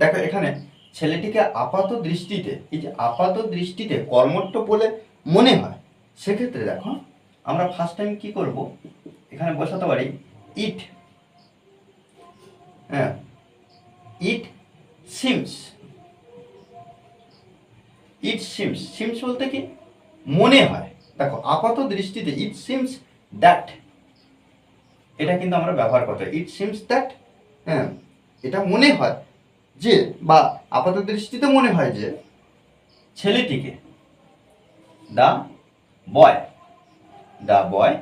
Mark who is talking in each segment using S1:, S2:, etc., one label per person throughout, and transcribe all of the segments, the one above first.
S1: দেখো এখানে ছেলেটিকে আপাত দৃষ্টিতে, এই যে আপাত দৃষ্টিতে কর্মঠ বলে মনে হয়, সেক্ষেত্রে দেখো আমরা ফার্স্ট টাইম কি করব? এখানে বসাতে পারি ইট হ্যাঁ it seems it seems seems বলতে কি? মনে হয়। দেখো আপাত দৃষ্টিতে ইট সিমস দ্যাট, এটা কিন্তু আমরা ব্যবহার করতে ইট সিমস দ্যাট হ্যাঁ এটা মনে হয়। যে, বা আপাত দৃষ্টিতে মনে হয় যে, ছেলেটিকে the boy the boy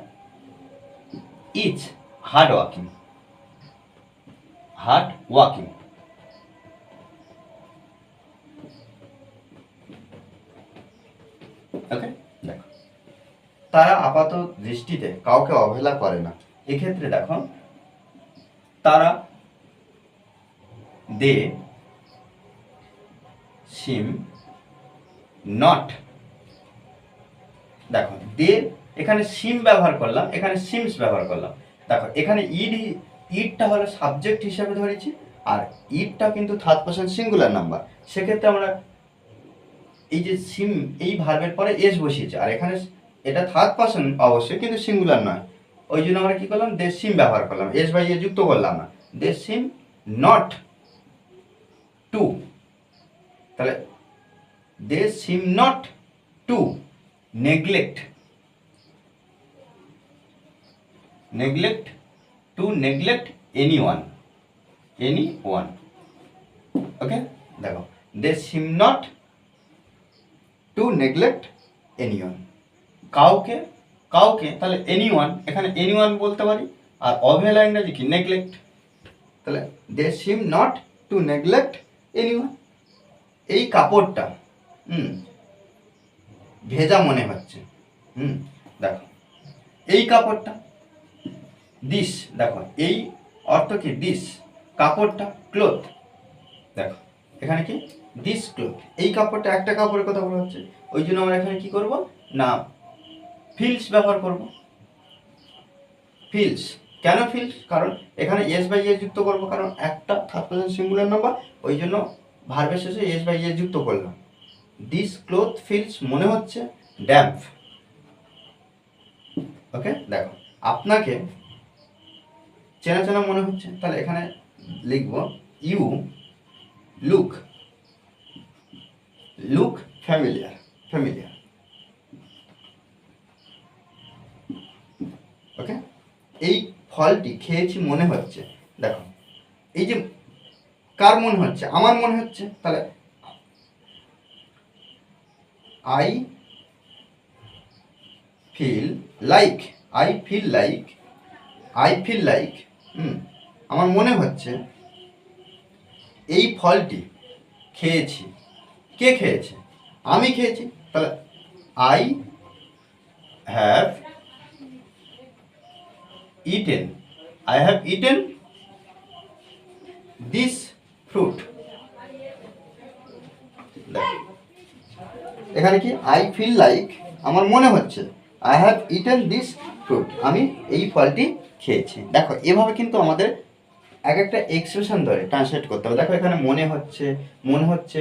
S1: is hard working hard working. Okay, দেখো। তারা আপাত দৃষ্টিতে কাউকে অবহেলা করে না। এক্ষেত্রে দেখো, তারা দে সিম নট। দেখো দে এখানে সিম ব্যবহার করলাম, এখানে সিমস ব্যবহার করলাম। দেখো, এখানে ইড ইডটা হলো সাবজেক্ট হিসাবে ধরেছি, আর ইডটা কিন্তু থার্ড পার্সন সিঙ্গুলার নাম্বার সেক্ষেত্রে আমরা এই যে সিম এই ভার্বের পরে এস বসিয়েছি, আর এখানে এটা থার্ড পার্সন অবশ্যই, কিন্তু সিঙ্গুলার নয়। ওই জন্য আমরা কী করলাম? দে সিম ব্যবহার করলাম এস বাই এ যুক্ত করলাম না। দে সিম নট টু তাহলে they seem not to neglect neglect to neglect anyone anyone okay দেখো they seem not to neglect anyone কাউকে কাউকে, তাহলে এনি ওয়ান এখানে এনি ওয়ান বলতে পারি, আর অবহেলা ইংরাজি কি? নেগলেক্ট তাহলে they seem not to neglect anyone এই কাপড়টা, হুম, ভেজা মনে হচ্ছে, হুম, দেখো, এই কাপড়টা দিস দেখো, এই অর্থ কি দিস কাপড়টা ক্লোথ দেখো, এখানে কি দিস ক্লোথ এই কাপড়টা একটা কাপড়ের কথা বলা হচ্ছে, ওই জন্য আমরা এখানে কি করব? না ফিলস ব্যবহার করব। ফিলস কেন ফিলস কারণ এখানে এস বাই এ যুক্ত করব, কারণ একটা থার্ড পার্সন সিঙ্গুলার নাম্বার ওই জন্য ভার্বের শেষে এস বাই এ যুক্ত করলাম। দিস ক্লোথ ফিলস মনে হচ্ছে ড্যাম্প ওকে দেখো, আপনাকে চেনা চেনা মনে হচ্ছে, তাহলে এখানে লিখব you look look familiar familiar okay এই ফলটি খেয়েছি মনে হচ্ছে, দেখো, এই যে কার মনে হচ্ছে? আমার মনে হচ্ছে? তাহলে I feel like I feel like I feel like হুম, আমার মনে হচ্ছে এই ফলটি খেয়েছি। কে খেয়েছে? আমি খেয়েছি। তাহলে I have eaten I have eaten fruit এখানে কি? আই ফিল লাইক আমার মনে হচ্ছে I have eaten this fruit আমি এই ফলটি খেয়েছি। দেখো, এভাবে কিন্তু আমাদের এক একটা এক্সপ্রেশন ধরে ট্রান্সলেট করতে হবে। দেখো, এখানে মনে হচ্ছে মনে হচ্ছে,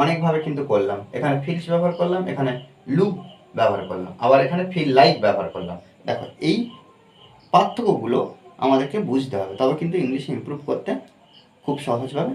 S1: অনেকভাবে কিন্তু করলাম। এখানে ফিলস ব্যবহার করলাম, এখানে লুক ব্যবহার করলাম। আবার এখানে ফিল লাইক ব্যবহার করলাম। দেখো, এই পার্থক্যগুলো আমাদেরকে বুঝতে হবে। তবে কিন্তু ইংলিশ ইমপ্রুভ করতে খুব সহজভাবে